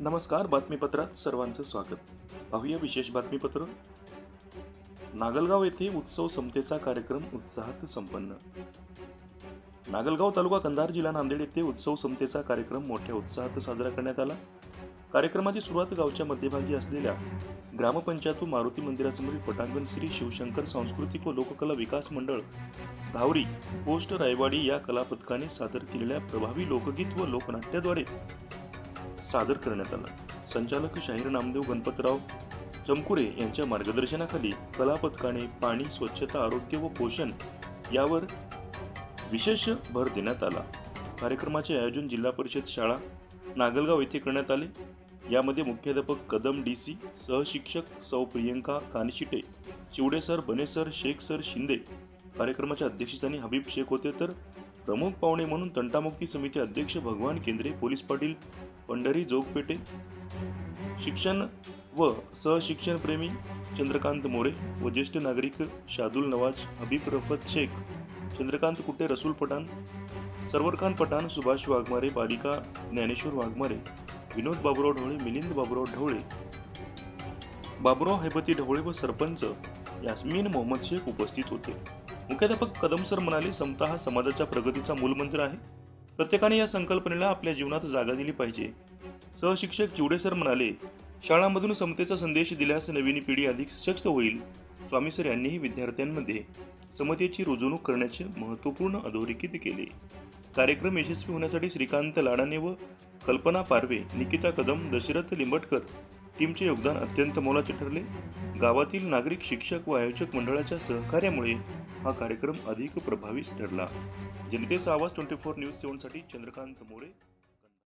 नमस्कार बातमीपत्रात सर्वांचं स्वागत. पाहूया विशेष बातमीपत्र. नागलगाव येथे उत्सव समतेचा कार्यक्रम उत्साहात संपन्न. नागलगाव तालुका कंधार जिल्हा नांदेड येथे उत्सव समतेचा कार्यक्रम मोठ्या उत्साहात साजरा करण्यात आला. कार्यक्रमाची सुरुवात गावच्या मध्यभागी असलेल्या ग्रामपंचायत मारुती मंदिरासमोरील पटांगण श्री शिवशंकर सांस्कृतिक व लोककला विकास मंडळ धावरी पोस्ट रायवाडी या कलापथकाने सादर केलेल्या प्रभावी लोकगीत व लोकनाट्याद्वारे सादर करण्यात आला. संचालक शाहीर नामदेव गणपतराव चमकुरे यांच्या मार्गदर्शनाखाली कला पथकाने पाणी स्वच्छता आरोग्य व पोषण यावर विशेष भर देण्यात आला. कार्यक्रमाचे आयोजन जिल्हा परिषद शाळा नागलगाव येथे करण्यात आले. यामध्ये मुख्याध्यापक कदम डी सी सहशिक्षक सौ Priyanka Kanshite Chivde sir Bane sir Shaikh sir Shinde कार्यक्रमाच्या अध्यक्षस्थानी हबीब शेख होते तर प्रमुख पाहुणे म्हणून तंटामुक्ती समिती अध्यक्ष भगवान केंद्रे पोलीस पाटील पंढरी जोगपेटे शिक्षण व सहशिक्षण प्रेमी चंद्रकांत मोरे व ज्येष्ठ नागरिक शादुल नवाज हबीब रफत शेख चंद्रकांत कुटे रसूल पठाण सरवर पठाण सुभाष वाघमारे बालिका ज्ञानेश्वर वाघमारे विनोद बाबुराव ढवळे मिलिंद बाबुराव ढवळे बाबुराव हैबती ढवळे व सरपंच यास्मीन मोहम्मद शेख उपस्थित होते. मुख्याध्यापक कदम सर म्हणाले समता हा समाजाच्या प्रगतीचा मूलमंत्र आहे. प्रत्येकाने या संकल्पनेला आपल्या जीवनात जागा दिली पाहिजे. सहशिक्षक चिवडे सर म्हणाले शाळांमधून समतेचा संदेश दिल्यास नवीन पिढी अधिक सशक्त होईल. स्वामी सर यांनीही विद्यार्थ्यांमध्ये समतेची रुजवणूक करण्याचे महत्त्वपूर्ण अधोरेखित केले. कार्यक्रम यशस्वी होण्यासाठी श्रीकांत लाडाने व कल्पना पारवे निकिता कदम दशरथ लिंबटकर टीमचे योगदान अत्यंत मोलाचे ठरले. गावातील नागरिक शिक्षक व आयोजक मंडळाच्या सहकार्यामुळे हा कार्यक्रम अधिक प्रभावी ठरला. जनतेचा आवाज ट्वेंटी फोर न्यूज सेवनसाठी चंद्रकांत मोरे.